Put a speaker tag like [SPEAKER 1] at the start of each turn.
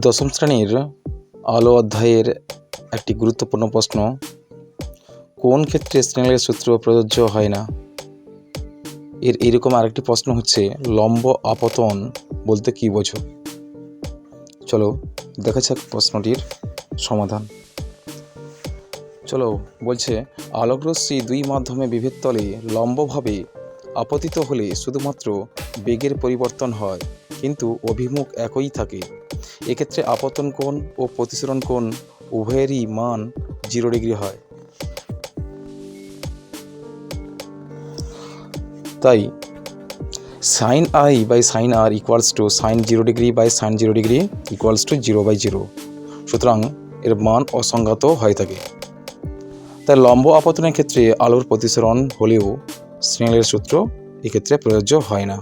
[SPEAKER 1] দশম শ্রেণির আলো অধ্যায়ের একটি গুরুত্বপূর্ণ প্রশ্ন, কোন ক্ষেত্রে স্নেলের সূত্র প্রযোজ্য হয় না? এর এরকম আরেকটি প্রশ্ন হচ্ছে, লম্ব আপতন বলতে কী বোঝো? চলো দেখা যাক প্রশ্নটির সমাধান। চলো বলছে, আলোকরশ্মি দুই মাধ্যমে বিভেদ তলে লম্বভাবে আপতিত হলে শুধুমাত্র বেগের পরিবর্তন হয়, কিন্তু অভিমুখ একই থাকে। এক্ষেত্রে আপতন কোণ ও প্রতিসরণ কোণ উভয়েরই মান জিরো ডিগ্রি হয়। তাই sine I by sine R equals to sine zero degree by sine zero degree equals to zero by zero সুতরাং এর মান অসংগত হয়ে থাকে। তাই লম্ব আপতনের ক্ষেত্রে আলোর প্রতিসরণ হলেও স্নেলের সূত্র এক্ষেত্রে প্রযোজ্য হয় না।